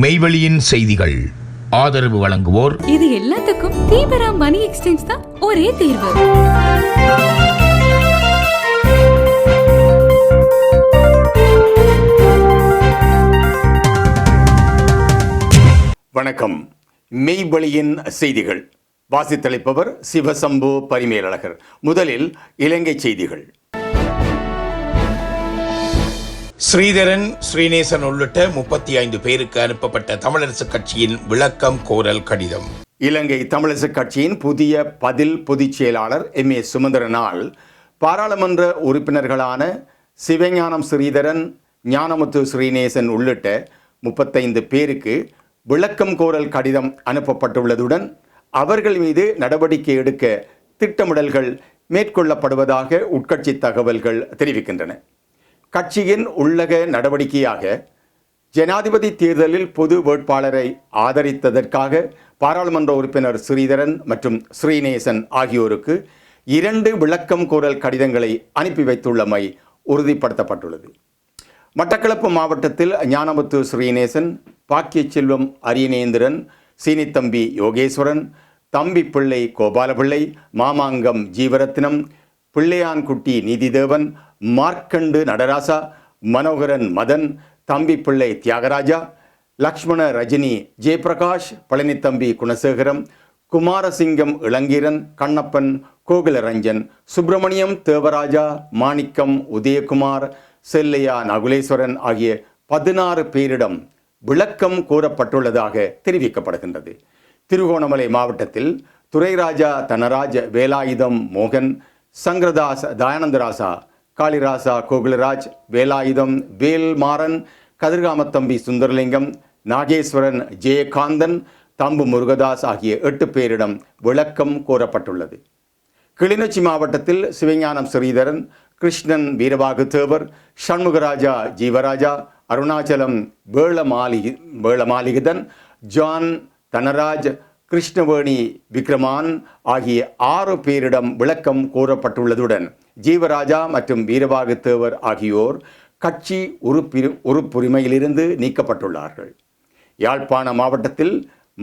மெய்வெளியின் செய்திகள். ஆதரவு வழங்குவோர். இது எல்லாத்துக்கும் தீபரா மணி எக்ஸ்சேஞ்ச் தான் ஒரே தீர்வு. வணக்கம். மெய்வழியின் செய்திகள். வாசித்தளிப்பவர் சிவசம்பு பரிமேலழகர். முதலில் இலங்கை செய்திகள். ஸ்ரீதரன் ஸ்ரீநேசன் உள்ளிட்ட முப்பத்தி ஐந்து பேருக்கு அனுப்பப்பட்ட தமிழரசு கட்சியின் விளக்கம் கோரல் கடிதம். இலங்கை தமிழரசுக் கட்சியின் புதிய பதில் பொதுச் செயலாளர் எம் ஏ சுமந்திரனால் பாராளுமன்ற உறுப்பினர்களான சிவஞானம் ஸ்ரீதரன் ஞானமுத்து ஸ்ரீநேசன் உள்ளிட்ட முப்பத்தைந்து பேருக்கு விளக்கம் கோரல் கடிதம் அனுப்பப்பட்டுள்ளதுடன் அவர்கள் மீது நடவடிக்கை எடுக்க திட்டமிடல்கள் மேற்கொள்ளப்படுவதாக உட்கட்சி தகவல்கள் தெரிவிக்கின்றன. கட்சியின் உள்ளக நடவடிக்கையாக ஜனாதிபதி தேர்தலில் பொது வேட்பாளரை ஆதரித்ததற்காக பாராளுமன்ற உறுப்பினர் ஸ்ரீதரன் மற்றும் ஸ்ரீநேசன் ஆகியோருக்கு இரண்டு விளக்கம் கோரல் கடிதங்களை அனுப்பி வைத்துள்ளமை உறுதிப்படுத்தப்பட்டுள்ளது. மட்டக்களப்பு மாவட்டத்தில் ஞானமுத்து ஸ்ரீநேசன் பாக்கிய செல்வம் அரியநேந்திரன் சீனித்தம்பி யோகேஸ்வரன் தம்பி பிள்ளை கோபாலபிள்ளை மாமாங்கம் ஜீவரத்னம் பிள்ளையான்குட்டி நீதிதேவன் மார்க்கண்டு நடராசா மனோகரன் மதன் தம்பி பிள்ளை தியாகராஜா லக்ஷ்மண ரஜினி ஜெயபிரகாஷ் பழனித்தம்பி குணசேகரம் குமாரசிங்கம் இளங்கீரன் கண்ணப்பன் கோகுலரஞ்சன் சுப்பிரமணியம் தேவராஜா மாணிக்கம் உதயகுமார் செல்லையா நகுலேஸ்வரன் ஆகிய பதினாறு பேரிடம் விளக்கம் கூறப்பட்டுள்ளதாக தெரிவிக்கப்படுகின்றது. திருகோணமலை மாவட்டத்தில் துரைராஜா தனராஜ் வேலாயுதம் மோகன் சங்கரதாஸ் தயானந்தராசா காளிராசா கோகுலராஜ் வேலாயுதம் வேல்மாறன் கதிர்காமத்தம்பி சுந்தரலிங்கம் நாகேஸ்வரன் ஜெயகாந்தன் தம்பு முருகதாஸ் ஆகிய எட்டு பேரிடம் விளக்கம் கோரப்பட்டுள்ளது. கிளிநொச்சி மாவட்டத்தில் சிவஞானம் ஸ்ரீதரன் கிருஷ்ணன் வீரபாகு தேவர் சண்முகராஜா ஜீவராஜா அருணாச்சலம் வேளமாலி வேளமாலிகதன் ஜான் தனராஜ் கிருஷ்ணவேணி விக்ரமான் ஆகிய ஆறு பேரிடம் விளக்கம் கூறப்பட்டுள்ளதுடன் ஜீவராஜா மற்றும் வீரபாகத்தேவர் ஆகியோர் கட்சி உறுப்பிரு உறுப்புரிமையிலிருந்து நீக்கப்பட்டுள்ளார்கள். யாழ்ப்பாண மாவட்டத்தில்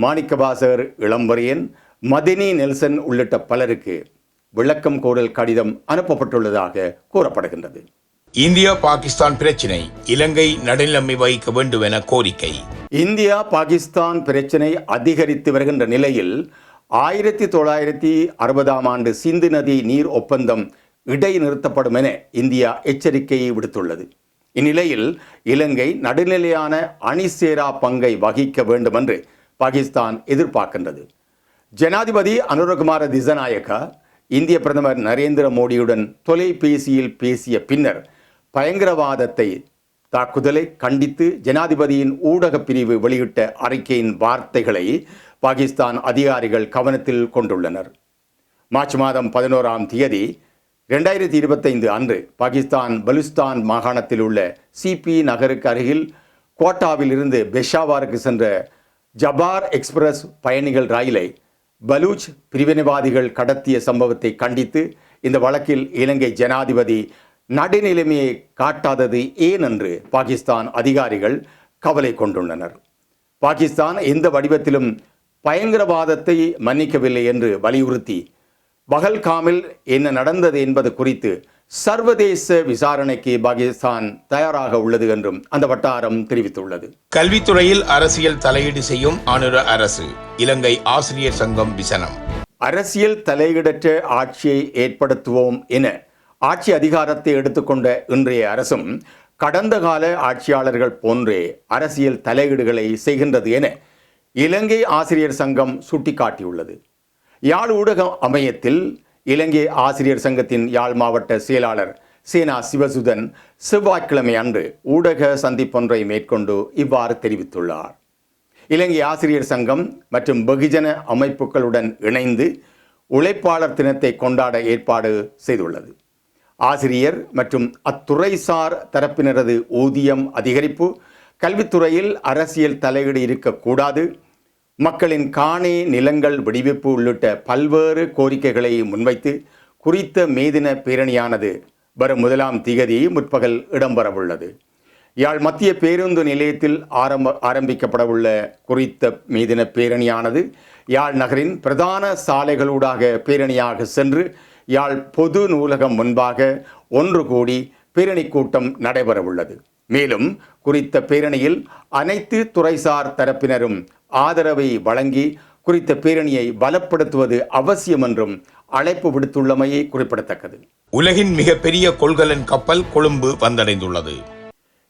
மாணிக்கவாசகர் இளம்பரையன் மதினி நெல்சன் உள்ளிட்ட பலருக்கு விளக்கம் கோரல் கடிதம் அனுப்பப்பட்டுள்ளதாக கூறப்படுகின்றது. இந்தியா பாகிஸ்தான் பிரச்சினை இலங்கை நடுநிலைமை வகிக்க வேண்டும் என கோரிக்கை. இந்தியா பாகிஸ்தான் பிரச்சினை அதிகரித்து வருகின்ற நிலையில் ஆயிரத்தி தொள்ளாயிரத்தி அறுபதாம் ஆண்டு சிந்து நதி நீர் ஒப்பந்தம் இடைநிறுத்தப்படும் என இந்தியா எச்சரிக்கையை விடுத்துள்ளது. இந்நிலையில் இலங்கை நடுநிலையான அணிசேரா பங்கை வகிக்க வேண்டும் என்று பாகிஸ்தான் எதிர்பார்க்கின்றது. ஜனாதிபதி அனுரகுமார திசநாயக்கா இந்திய பிரதமர் நரேந்திர மோடியுடன் தொலைபேசியில் பேசிய பின்னர் பயங்கரவாதத்தை தாக்குதலை கண்டித்து ஜனாதிபதியின் ஊடகப் பிரிவு வெளியிட்ட அறிக்கையின் வார்த்தைகளை பாகிஸ்தான் அதிகாரிகள் கவனத்தில் கொண்டுள்ளனர். மார்ச் மாதம் பதினோராம் தேதி ரெண்டாயிரத்தி இருபத்தைந்து அன்று பாகிஸ்தான் பலுஸ்தான் மாகாணத்தில் உள்ள சிபி நகருக்கு அருகில் கோட்டாவில் இருந்து பெஷாவாருக்கு சென்ற ஜபார் எக்ஸ்பிரஸ் பயணிகள் ரயிலை பலூச் பிரிவினைவாதிகள் கடத்திய சம்பவத்தை கண்டித்து இந்த வழக்கில் இலங்கை ஜனாதிபதி நடுநிலைமையை காட்டாதது ஏன் என்று பாகிஸ்தான் அதிகாரிகள் கவலை கொண்டுள்ளனர். பாகிஸ்தான் எந்த வடிவத்திலும் பயங்கரவாதத்தை மன்னிக்கவில்லை என்று வலியுறுத்தி பகல்காமில் என்ன நடந்தது என்பது குறித்து சர்வதேச விசாரணைக்கு பாகிஸ்தான் தயாராக உள்ளது என்றும் அந்த வட்டாரம் தெரிவித்துள்ளது. கல்வித்துறையில் அரசியல் தலையீடு செய்யும் ஆளுநர் அரசு இலங்கை ஆசிரியர் சங்கம் விசனம். அரசியல் தலையீடற்ற ஆட்சியை ஏற்படுத்துவோம் என ஆட்சி அதிகாரத்தை எடுத்துக்கொண்ட இன்றைய அரசும் கடந்த கால ஆட்சியாளர்கள் போன்றே அரசியல் தலையீடுகளை செய்கின்றது என இலங்கை ஆசிரியர் சங்கம் சுட்டிக்காட்டியுள்ளது. யாழ் ஊடக அமையத்தில் இலங்கை ஆசிரியர் சங்கத்தின் யாழ் மாவட்ட செயலாளர் சேனா சிவசுதன் செவ்வாய்க்கிழமை அன்று ஊடக சந்திப்பொன்றை மேற்கொண்டு இவ்வாறு தெரிவித்துள்ளார். இலங்கை ஆசிரியர் சங்கம் மற்றும் வெகுஜன அமைப்புகளுடன் இணைந்து உழைப்பாளர் தினத்தை கொண்டாட ஏற்பாடு செய்துள்ளது. ஆசிரியர் மற்றும் அத்துறைசார் தரப்பினரது ஊதியம் அதிகரிப்பு. கல்வித்துறையில் அரசியல் தலையீடு இருக்கக்கூடாது. மக்களின் காணே நிலங்கள் விடுவிப்பு உள்ளிட்ட பல்வேறு கோரிக்கைகளை முன்வைத்து குறித்த மேதின பேரணியானது வரும் முதலாம் திகதி முற்பகல் இடம்பெறவுள்ளது. யாழ் மத்திய பேருந்து நிலையத்தில் ஆரம்ப ஆரம்பிக்கப்படவுள்ள குறித்த மீதின பேரணியானது யாழ் நகரின் பிரதான சாலைகளூடாக பேரணியாக சென்று யாழ் பொது நூலகம் முன்பாக ஒன்று கூடி பேரணி கூட்டம் நடைபெறவுள்ளது. மேலும் குறித்த பேரணியில் அனைத்து துறைசார் தரப்பினரும் ஆதரவை வழங்கி குறித்த பேரணியை பலப்படுத்துவது அவசியம் என்றும் அழைப்பு விடுத்துள்ளமையே குறிப்பிடத்தக்கது. உலகின் மிகப்பெரிய கொள்கலன் கப்பல் கொழும்பு வந்தடைந்துள்ளது.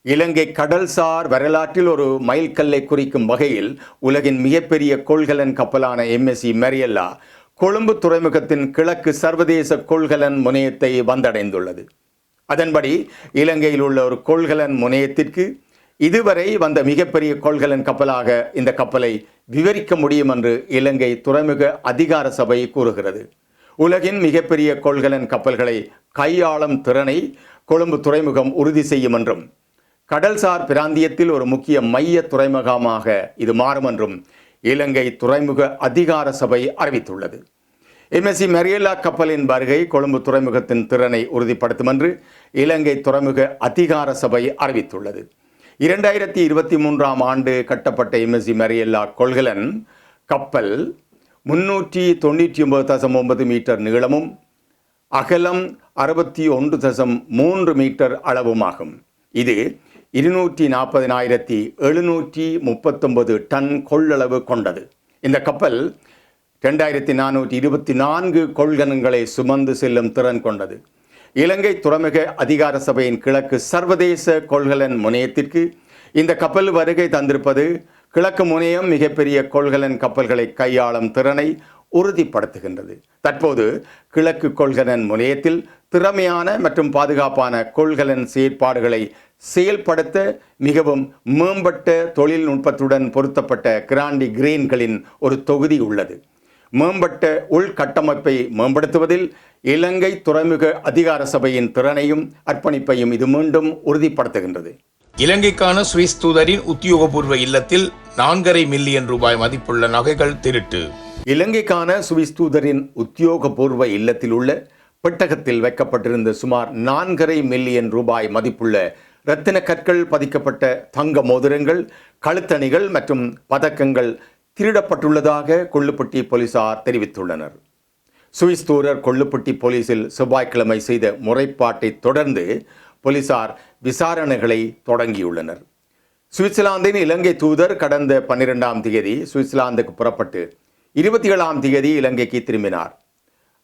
இலங்கை கடல்சார் வரலாற்றில் ஒரு மைல்கல்லை குறிக்கும் வகையில் உலகின் மிகப்பெரிய கொள்கலன் கப்பலான எம்எஸ்சி மெரியல்லா கொழும்பு துறைமுகத்தின் கிழக்கு சர்வதேச கொள்கலன் முனையத்தை வந்தடைந்துள்ளது. அதன்படி இலங்கையில் உள்ள ஒரு கொள்கலன் முனையத்திற்கு இதுவரை வந்த மிகப்பெரிய கொள்கலன் கப்பலாக இந்த கப்பலை விவரிக்க முடியும் என்று இலங்கை துறைமுக அதிகார சபை கூறுகிறது. உலகின் மிகப்பெரிய கொள்கலன் கப்பல்களை கையாளும் திறனை கொழும்பு துறைமுகம் உறுதி செய்யும் என்றும் கடல்சார் பிராந்தியத்தில் ஒரு முக்கிய மைய துறைமுகமாக இது மாறும் என்றும் இலங்கை துறைமுக அதிகார சபை அறிவித்துள்ளது. எம்எஸ்சி மெரியல்லா கப்பலின் வருகை கொழும்பு துறைமுகத்தின் திறனை உறுதிப்படுத்தும் என்று இலங்கை துறைமுக அதிகார சபை அறிவித்துள்ளது. இரண்டாயிரத்தி இருபத்தி மூன்றாம் ஆண்டு கட்டப்பட்ட எம்எஸ்சி மெரியல்லா கொள்கலன் கப்பல் முன்னூற்றி தொண்ணூற்றி ஒன்பது தசம் ஒன்பது மீட்டர் நீளமும் அகலம் அறுபத்தி ஒன்று தசம் மூன்று மீட்டர் அளவுமாகும். இது இருநூற்றி நாற்பதினாயிரத்தி எழுநூற்றி முப்பத்தொன்பது டன் கொள்ளளவு கொண்டது. இந்த கப்பல் ரெண்டாயிரத்தி நானூற்றி இருபத்தி நான்கு கொள்கலன்களை சுமந்து செல்லும் திறன் கொண்டது. இலங்கை துறைமுக அதிகார சபையின் கிழக்கு சர்வதேச கொள்கலன் முனையத்திற்கு இந்த கப்பல் வருகை தந்திருப்பது கிழக்கு முனையம் மிகப்பெரிய கொள்கலன் கப்பல்களை கையாளும் திறனை உறுதிப்படுத்துகின்றது. தற்போது கிழக்கு கொள்கலன் முனையத்தில் திறமையான மற்றும் பாதுகாப்பான கொள்கலன் செயற்பாடுகளை செயல்படுத்த மிகவும் மேம்பட்ட தொழில்நுட்பத்துடன் பொருத்தப்பட்ட கிராண்டி கிரெயின்களின் ஒரு தொகுதி உள்ளது. மேம்பட்ட உள்கட்டமைப்பை மேம்படுத்துவதில் இலங்கை துறைமுக அதிகார சபையின் திறனையும் அர்ப்பணிப்பையும் இது மீண்டும் உறுதிப்படுத்துகின்றது. இலங்கைக்கான சுவிஸ் தூதரின் உத்தியோகபூர்வ இல்லத்தில் நான்கரை மில்லியன் ரூபாய் மதிப்புள்ள நகைகள் திருட்டு. இலங்கைக்கான சுவிஸ் தூதரின் உத்தியோகபூர்வ இல்லத்தில் உள்ள பெட்டகத்தில் வைக்கப்பட்டிருந்த சுமார் நான்கரை மில்லியன் ரூபாய் மதிப்புள்ள இரத்தின கற்கள் பதிக்கப்பட்ட தங்க மோதிரங்கள் கழுத்தணிகள் மற்றும் பதக்கங்கள் திருடப்பட்டுள்ளதாக கொள்ளுப்பட்டி போலீசார் தெரிவித்துள்ளனர். சுவிஸ் தூரர் கொள்ளுப்பட்டி போலீசில் செவ்வாய்க்கிழமை செய்த முறைப்பாட்டை தொடர்ந்து போலீசார் விசாரணைகளை தொடங்கியுள்ளனர். சுவிட்சர்லாந்தின் இலங்கை தூதர் கடந்த பன்னிரெண்டாம் தேதி சுவிட்சர்லாந்துக்கு புறப்பட்டு இருபத்தி ஏழாம் தேதி இலங்கைக்கு திரும்பினார்.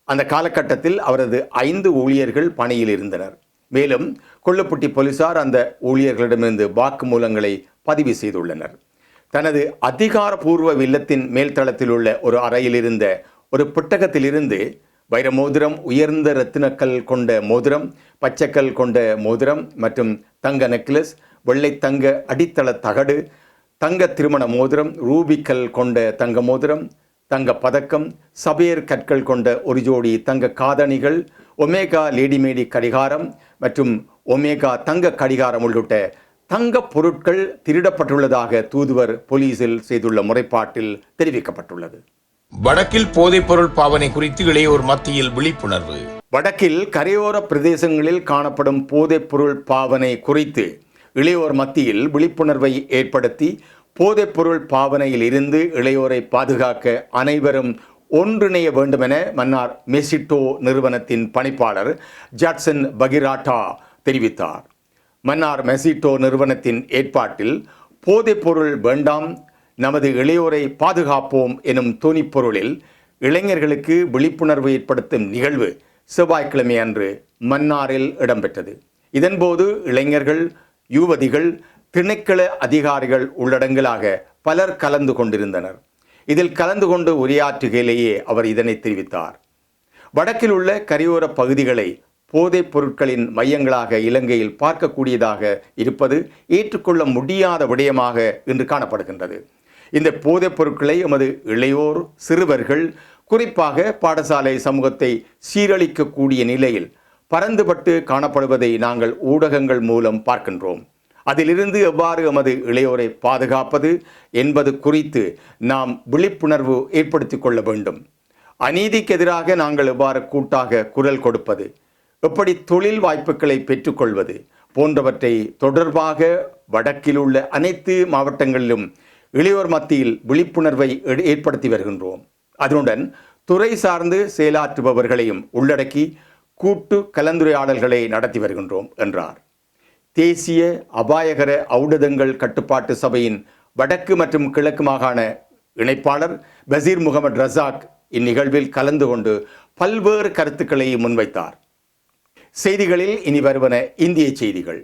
அந்த காலகட்டத்தில் அவரது ஐந்து ஊழியர்கள் பணியில் இருந்தனர். மேலும் கொள்ளுப்பட்டி போலீசார் அந்த ஊழியர்களிடமிருந்து வாக்குமூலங்களை பதிவு செய்துள்ளனர். தனது அதிகாரபூர்வ வில்லத்தின் மேல்தளத்தில் உள்ள ஒரு அறையில் இருந்த ஒரு புட்டகத்திலிருந்து வைர மோதிரம் உயர்ந்த ரத்தினக்கல் கொண்ட மோதிரம் பச்சைக்கல் கொண்ட மோதிரம் மற்றும் தங்க நெக்லஸ் வெள்ளை தங்க அடித்தள தகடு தங்க திருமண மோதிரம் ரூபிக்கல் கொண்ட தங்க மோதிரம் தங்க பதக்கம் சபேர் கற்கள் கொண்ட ஒரு ஜோடி தங்க காதணிகள் ஒமேகா லேடிமேடி கடிகாரம் மற்றும் ஒமேகா தங்க கடிகாரம் உள்ளிட்ட தங்க பொருட்கள் திருடப்பட்டுள்ளதாக தூதுவர் போலீசில் செய்துள்ள முறைப்பாட்டில் தெரிவிக்கப்பட்டுள்ளது. வடக்கில் போதைப்பொருள் பாவனை குறித்து இளையோர் மத்தியில் விழிப்புணர்வு. வடக்கில் கரையோர பிரதேசங்களில் காணப்படும் போதைப்பொருள் பாவனை குறித்து இளையோர் மத்தியில் விழிப்புணர்வை ஏற்படுத்தி போதைப்பொருள் பாவனையில் இருந்து இளையோரை பாதுகாக்க அனைவரும் ஒன்றிணைய வேண்டுமென மன்னார் மெசிட்டோ நிறுவனத்தின் பணிப்பாளர் ஜாட்சன் பகிராட்டா தெரிவித்தார். மன்னார் மெசிட்டோ நிறுவனத்தின் ஏற்பாட்டில் போதைப்பொருள் வேண்டாம் நமது இளையோரை பாதுகாப்போம் எனும் துணிப்பொருளில் இளைஞர்களுக்கு விழிப்புணர்வு ஏற்படுத்தும் நிகழ்வு செவ்வாய்க்கிழமை அன்று மன்னாரில் இடம்பெற்றது. இதன்போது இளைஞர்கள் யுவதிகள் திணைக்கள அதிகாரிகள் உள்ளடங்கலாக பலர் கலந்து கொண்டிருந்தனர். இதில் கலந்து கொண்டு உரையாற்றுகையிலேயே அவர் இதனை தெரிவித்தார். வடக்கில் உள்ள கரையோர பகுதிகளை போதைப் பொருட்களின் மையங்களாக இலங்கையில் பார்க்கக்கூடியதாக இருப்பது ஏற்றுக்கொள்ள முடியாத விடயமாக இன்று காணப்படுகின்றது. இந்த போதைப் பொருட்களை எமது இளையோர் சிறுவர்கள் குறிப்பாக பாடசாலை சமூகத்தை சீரழிக்கக்கூடிய நிலையில் பரந்துபட்டு காணப்படுவதை நாங்கள் ஊடகங்கள் மூலம் பார்க்கின்றோம். அதிலிருந்து எவ்வாறு எமது இளையோரை பாதுகாப்பது என்பது குறித்து நாம் விழிப்புணர்வு ஏற்படுத்திக் கொள்ள வேண்டும். அநீதிக்கு எதிராக நாங்கள் எவ்வாறு கூட்டாக குரல் கொடுப்பது? எப்படி தொழில் வாய்ப்புகளை பெற்றுக்கொள்வது? போன்றவற்றை தொடர்பாக வடக்கில் உள்ள அனைத்து மாவட்டங்களிலும் இளையோர் மத்தியில் விழிப்புணர்வை ஏற்படுத்தி வருகின்றோம். அதனுடன் துறை சார்ந்து செயலாற்றுபவர்களையும் உள்ளடக்கி கூட்டு கலந்துரையாடல்களை நடத்தி வருகின்றோம் என்றார். தேசிய அபாயகர ஔடதங்கள் கட்டுப்பாட்டு சபையின் வடக்கு மற்றும் கிழக்கு மாகாண இணைப்பாளர் பசீர் முகமது ரசாக் இந்நிகழ்வில் கலந்து கொண்டு பல்வேறு கருத்துக்களை முன்வைத்தார். செய்திகளில் இனி வருவன இந்திய செய்திகள்.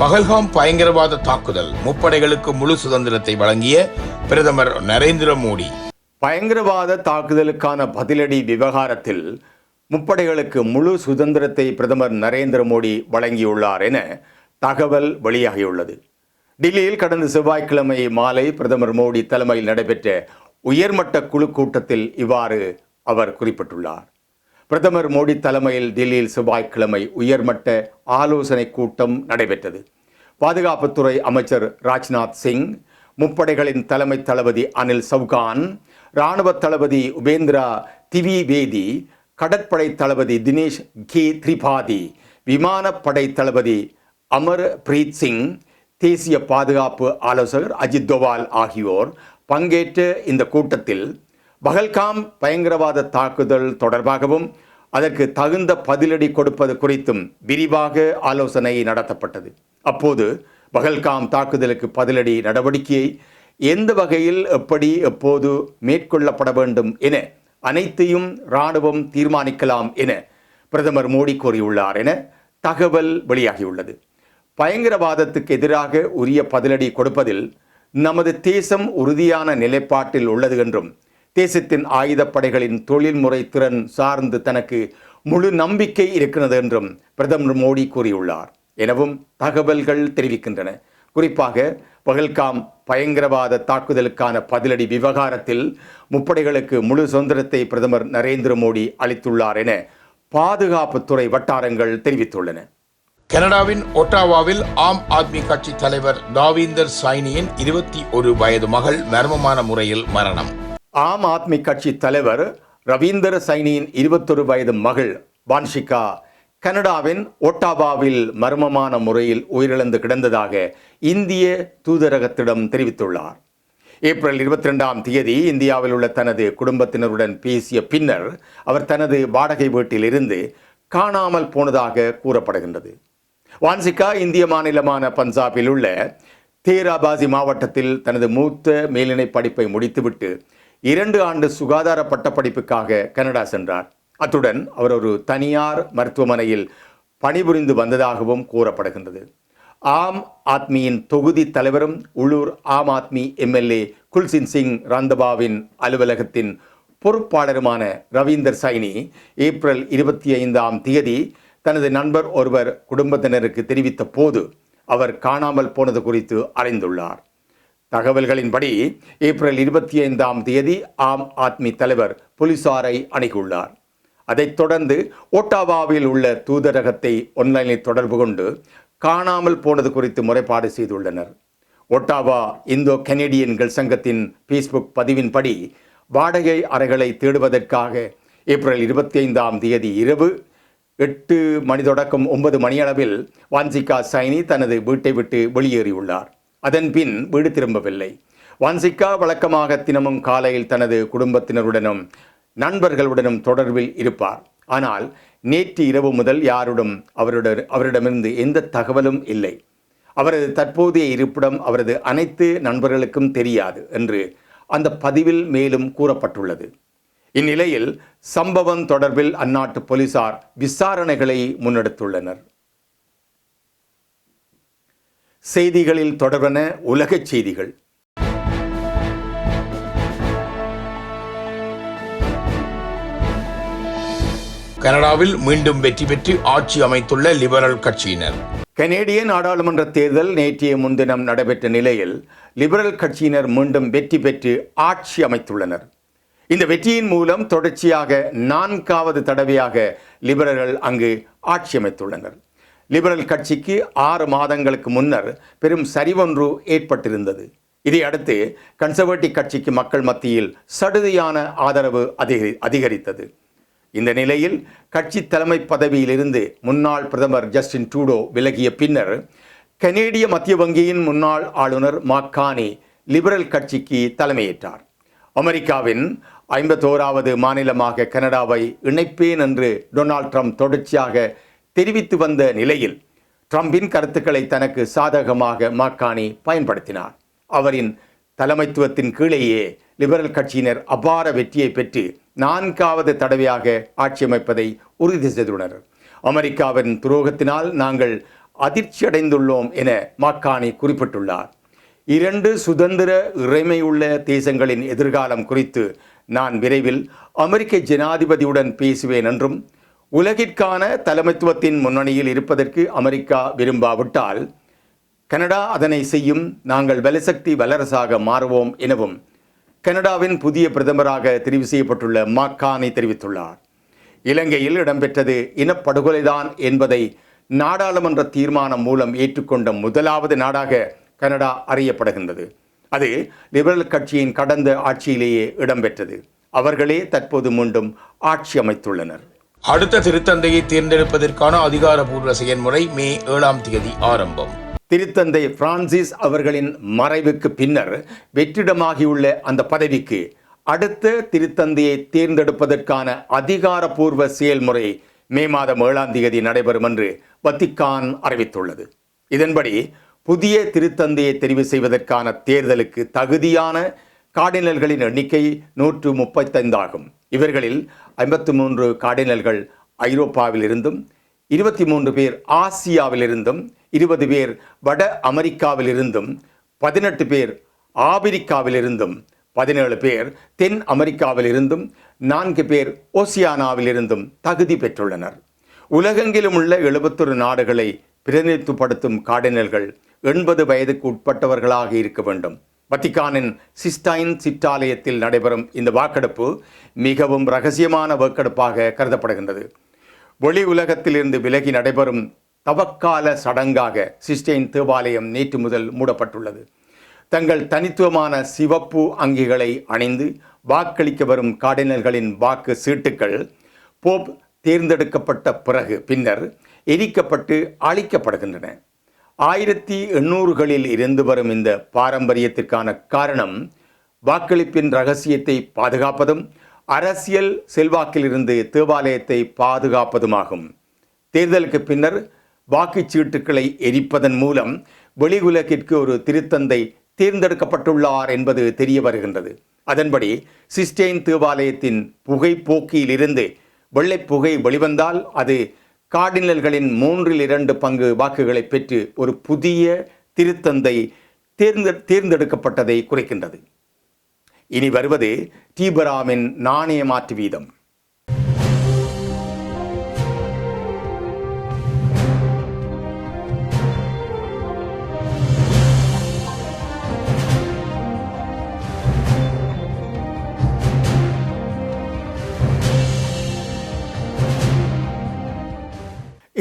பகல்காம் பயங்கரவாத தாக்குதல் முப்படைகளுக்கு முழு சுதந்திரத்தை வழங்கிய பிரதமர் நரேந்திர மோடி. பயங்கரவாத தாக்குதலுக்கான பதிலடி விவகாரத்தில் முப்படைகளுக்கு முழு சுதந்திரத்தை பிரதமர் நரேந்திர மோடி வழங்கியுள்ளார் என தகவல் வெளியாகியுள்ளது. டில்லியில் கடந்த செவ்வாய்க்கிழமை மாலை பிரதமர் மோடி தலைமையில் நடைபெற்ற உயர்மட்ட குழு கூட்டத்தில் இவ்வாறு அவர் குறிப்பிட்டுள்ளார். பிரதமர் மோடி தலைமையில் டில்லியில் செவ்வாய்க்கிழமை உயர்மட்ட ஆலோசனை கூட்டம் நடைபெற்றது. பாதுகாப்புத்துறை அமைச்சர் ராஜ்நாத் சிங் முப்படைகளின் தலைமை தளபதி அனில் சவுகான் இராணுவ தளபதி உபேந்திரா திவிவேதி கடற்படை தளபதி தினேஷ் கே திரிபாதி விமானப்படை தளபதி அமர் பிரீத் சிங் தேசிய பாதுகாப்பு ஆலோசகர் அஜித் தோவால் ஆகியோர் பங்கேற்ற இந்த கூட்டத்தில் பகல்காம் பயங்கரவாத தாக்குதல் தொடர்பாகவும் அதற்கு தகுந்த பதிலடி கொடுப்பது குறித்தும் விரிவாக ஆலோசனை நடத்தப்பட்டது. அப்போது பகல்காம் தாக்குதலுக்கு பதிலடி நடவடிக்கையை எந்த வகையில் எப்படி எப்போது மேற்கொள்ளப்பட வேண்டும் என அனைத்தையும் இராணுவம் தீர்மானிக்கலாம் என பிரதமர் மோடி கூறியுள்ளார் என தகவல் வெளியாகியுள்ளது. பயங்கரவாதத்துக்கு எதிராக உரிய பதிலடி கொடுப்பதில் நமது தேசம் உறுதியான நிலைப்பாட்டில் உள்ளது என்றும் தேசத்தின் ஆயுதப்படைகளின் தொழில்முறை திறன் சார்ந்து தனக்கு முழு நம்பிக்கை இருக்கிறது என்றும் பிரதமர் மோடி கூறியுள்ளார். எனவும் தகவல்கள் தெரிவிக்கின்றன. குறிப்பாக பகல்காம் பயங்கரவாத தாக்குதலுக்கான பதிலடி விவகாரத்தில் முப்படைகளுக்கு முழு சுதந்திரத்தை பிரதமர் நரேந்திர மோடி அளித்துள்ளார் என பாதுகாப்புத்துறை வட்டாரங்கள் தெரிவித்துள்ளன. கனடாவின் ஒட்டாவாவில் ஆம் ஆத்மி கட்சி தலைவர் தாவீந்தர் சைனியின் இருபத்தி ஒரு வயது மகள் மர்மமான முறையில் மரணம். ஆம் ஆத்மி கட்சி தலைவர் ரவீந்தர் சைனியின் இருபத்தொரு வயது மகள் வான்ஷிகா கனடாவின் ஒட்டாவாவில் மர்மமான முறையில் உயிரிழந்து கிடந்ததாக இந்திய தூதரகத்திடம் தெரிவித்துள்ளார். ஏப்ரல் இருபத்தி ரெண்டாம் தேதி இந்தியாவில் உள்ள தனது குடும்பத்தினருடன் பேசிய பின்னர் அவர் தனது வாடகை வீட்டிலிருந்து காணாமல் போனதாக கூறப்படுகின்றது. வான்சிகா இந்திய மாநிலமான பஞ்சாபில் உள்ள தேராபாசி மாவட்டத்தில் தனது மூத்த மேல்நிலை படிப்பை முடித்துவிட்டு இரண்டு ஆண்டு சுகாதார பட்டப்படிப்புக்காக கனடா சென்றார். அத்துடன் அவர் ஒரு தனியார் மருத்துவமனையில் பணிபுரிந்து வந்ததாகவும் கூறப்படுகின்றது. ஆம் ஆத்மியின் தொகுதி தலைவரும் உள்ளூர் ஆம் ஆத்மி எம்எல்ஏ குல்சின் சிங் ரந்தபாவின் அலுவலகத்தின் பொறுப்பாளருமான ரவீந்தர் சைனி ஏப்ரல் இருபத்தி ஐந்தாம் தேதி தனது நண்பர் ஒருவர் குடும்பத்தினருக்கு தெரிவித்த போது அவர் காணாமல் போனது குறித்து அறிந்துள்ளார். தகவல்களின்படி ஏப்ரல் இருபத்தி ஐந்தாம் தேதி ஆம் ஆத்மி தலைவர் போலீசாரை அணுகியுள்ளார். அதைத் தொடர்ந்து ஓட்டாவாவில் உள்ள தூதரகத்தை ஒன்லைனில் தொடர்பு கொண்டு காணாமல் போனது குறித்து முறைப்பாடு செய்துள்ளனர். ஒட்டாவா இந்தோ கனேடியன்கள் சங்கத்தின் ஃபேஸ்புக் பதிவின்படி வாடகை அறைகளை தேடுவதற்காக ஏப்ரல் இருபத்தி ஐந்தாம் தேதி இரவு எட்டு மணி தொடக்கம் ஒன்பது மணியளவில் வான்சிகா சைனி தனது வீட்டை விட்டு வெளியேறியுள்ளார். அதன் பின் வீடு திரும்பவில்லை. வான்சிகா வழக்கமாக தினமும் காலையில் தனது குடும்பத்தினருடனும் நண்பர்களுடனும் தொடர்பில் இருப்பார். ஆனால் நேற்று இரவு முதல் யாருடன் அவருடன் அவரிடமிருந்து எந்த தகவலும் இல்லை. அவரது தற்போதைய இருப்பிடம் அவரது அனைத்து நண்பர்களுக்கும் தெரியாது என்று அந்த பதிவில் மேலும் கூறப்பட்டுள்ளது. இந்நிலையில் சம்பவம் தொடர்பில் அந்நாட்டு போலீசார் விசாரணைகளை முன்னெடுத்துள்ளனர். செய்திகளில் தொடர்பன உலகச் செய்திகள். கனடாவில் மீண்டும் வெற்றி பெற்று ஆட்சி அமைத்துள்ள லிபரல் கட்சியினர். கனேடிய நாடாளுமன்ற தேர்தல் நேற்றைய முன்தினம் நடைபெற்ற நிலையில் லிபரல் கட்சியினர் மீண்டும் வெற்றி பெற்று ஆட்சி அமைத்துள்ளனர். இந்த வெற்றியின் மூலம் தொடர்ச்சியாக நான்காவது தடவையாக லிபரல்கள் அங்கு ஆட்சி அமைத்துள்ளனர். லிபரல் கட்சிக்கு ஆறு மாதங்களுக்கு முன்னர் பெரும் சரிவொன்று ஏற்பட்டிருந்தது. இதையடுத்து கன்சர்வேட்டிவ் கட்சிக்கு மக்கள் மத்தியில் சடுதியான ஆதரவு அதிகரி அதிகரித்தது. இந்த நிலையில் கட்சி தலைமை பதவியிலிருந்து முன்னாள் பிரதமர் ஜஸ்டின் ட்ரூடோ விலகிய பின்னர் கனேடிய மத்திய வங்கியின் முன்னாள் ஆளுநர் மாக்கானி லிபரல் கட்சிக்கு தலைமையேற்றார். அமெரிக்காவின் ஐம்பத்தோராவது மாநிலமாக கனடாவை இணைப்பேன் என்று டொனால்ட் ட்ரம்ப் தொடர்ச்சியாக தெரிவித்து வந்த நிலையில் ட்ரம்பின் கருத்துக்களை தனக்கு சாதகமாக மாக்கானி பயன்படுத்தினார். அவரின் தலைமைத்துவத்தின் கீழேயே லிபரல் கட்சியினர் அபார வெற்றியை பெற்று நான்காவது தடவையாக ஆட்சி அமைப்பதை உறுதி செய்துள்ளனர். அமெரிக்காவின் துரோகத்தினால் நாங்கள் அதிர்ச்சியடைந்துள்ளோம் என மாக்கானி குறிப்பிட்டுள்ளார். இரண்டு சுதந்திர இறைமையுள்ள தேசங்களின் எதிர்காலம் குறித்து நான் விரைவில் அமெரிக்க ஜனாதிபதியுடன் பேசுவேன் என்றும் உலகிற்கான தலைமைத்துவத்தின் முன்னணியில் இருப்பதற்கு அமெரிக்கா விரும்பாவிட்டால் கனடா அதனை செய்யும் நாங்கள் வலசக்தி வல்லரசாக மாறுவோம் எனவும் கனடாவின் புதிய பிரதமராக தெரிவு செய்யப்பட்டுள்ள மாக்கானி தெரிவித்துள்ளார். இலங்கையில் இடம்பெற்றது இனப்படுகொலைதான் என்பதை நாடாளுமன்ற தீர்மானம் மூலம் ஏற்றுக்கொண்ட முதலாவது நாடாக கனடா அறியப்படுகின்றது. அது லிபரல் கட்சியின் கடந்த ஆட்சியிலேயே இடம்பெற்றது. அவர்களே தற்போது மீண்டும் ஆட்சி அமைத்துள்ளனர். அடுத்த திருத்தந்தையை தேர்ந்தெடுப்பதற்கான அதிகாரபூர்வ செயல்முறை மே ஏழாம் தேதி ஆரம்பம். திருத்தந்தை பிரான்சிஸ் அவர்களின் மறைவுக்கு பின்னர் வெற்றிடமாகியுள்ள அந்த பதவிக்கு அடுத்த திருத்தந்தையை தேர்ந்தெடுப்பதற்கான அதிகாரப்பூர்வ செயல்முறை மே மாதம் ஏழாம் தேதி நடைபெறும் என்று வத்திக்கான் அறிவித்துள்ளது. இதன்படி புதிய திருத்தந்தையை தெரிவு செய்வதற்கான தேர்தலுக்கு தகுதியான கார்டினல்களின் எண்ணிக்கை நூற்று முப்பத்தைந்து ஆகும். இவர்களில் ஐம்பத்து மூன்று கார்டினல்கள் ஐரோப்பாவிலிருந்தும் இருபத்தி மூன்று பேர் ஆசியாவிலிருந்தும் இருபது பேர் வட அமெரிக்காவிலிருந்தும் பதினெட்டு பேர் ஆபிரிக்காவிலிருந்தும் பதினேழு பேர் தென் அமெரிக்காவிலிருந்தும் நான்கு பேர் ஓசியானாவிலிருந்தும் தகுதி பெற்றுள்ளனர். உலகெங்கிலும் உள்ள எழுபத்தொரு நாடுகளை பிரதிநிதித்துவப்படுத்தும் கார்டினல்கள் எண்பது வயதுக்கு உட்பட்டவர்களாக இருக்க வேண்டும். வத்திகானின் சிஸ்டைன் சிற்றாலயத்தில் நடைபெறும் இந்த வாக்கெடுப்பு மிகவும் ரகசியமான வாக்கெடுப்பாக கருதப்படுகின்றது. வெளி உலகத்திலிருந்து விலகி நடைபெறும் தவக்கால சடங்காக சிஸ்டைன் தேவாலயம் நேற்று முதல் மூடப்பட்டுள்ளது. தங்கள் தனித்துவமான சிவப்பு அங்கிகளை அணிந்து வாக்களிக்க வரும் கார்டினல்களின் வாக்கு சீட்டுக்கள் போப் தேர்ந்தெடுக்கப்பட்ட பிறகு பின்னர் எரிக்கப்பட்டு அழிக்கப்படுகின்றன. ஆயிரத்தி எண்ணூறுகளில் இருந்து வரும் இந்த பாரம்பரியத்திற்கான காரணம் வாக்களிப்பின் ரகசியத்தை பாதுகாப்பதும் அரசியல் செல்வாக்கிலிருந்து தேவாலயத்தை பாதுகாப்பதுமாகும். தேர்தலுக்கு பின்னர் வாக்குச்சீட்டுக்களை எரிப்பதன் மூலம் வெளி உலகிற்கு ஒரு திருத்தந்தை தேர்ந்தெடுக்கப்பட்டுள்ளார் என்பது தெரிய வருகின்றது. அதன்படி சிஸ்டெயின் தேவாலயத்தின் புகைப்போக்கியிலிருந்து வெள்ளை புகை வெளிவந்தால் அது கார்டினல்களின் மூன்றில் இரண்டு பங்கு வாக்குகளை பெற்று ஒரு புதிய திருத்தந்தை தேர்ந்த தேர்ந்தெடுக்கப்பட்டதை குறைக்கின்றது. இனி வருவது டீபராமின் நாணய மாற்று வீதம்.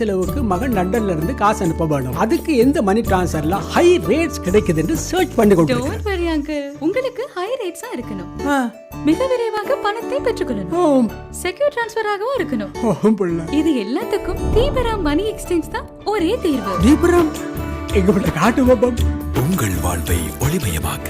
செலவுக்கு மகன் லண்டன்ல இருந்து காசு அனுப்ப வேணும். அதுக்கு எந்த மணி டிரான்ஸ்ஃபர்ல ஹை ரேட்ஸ் கிடைக்குதுன்னு சர்ச் பண்ணி அங்கிள் உங்களுக்கு ஹை ரேட்ஸா இருக்கணும். மிக விரைவாக பணத்தை பெற்றுக்கொள்ளணும். ஓம், செக்யூர் டிரான்ஸ்ஃபராகவும் இருக்கணும். இது எல்லாத்துக்கும் தீபரா மணி எக்ஸ்சேஞ்ச் தான் ஒரே தீர்வு. தீபுரம் எங்க காட்டு உங்கள் வாழ்வை ஒளிமயமாக்க.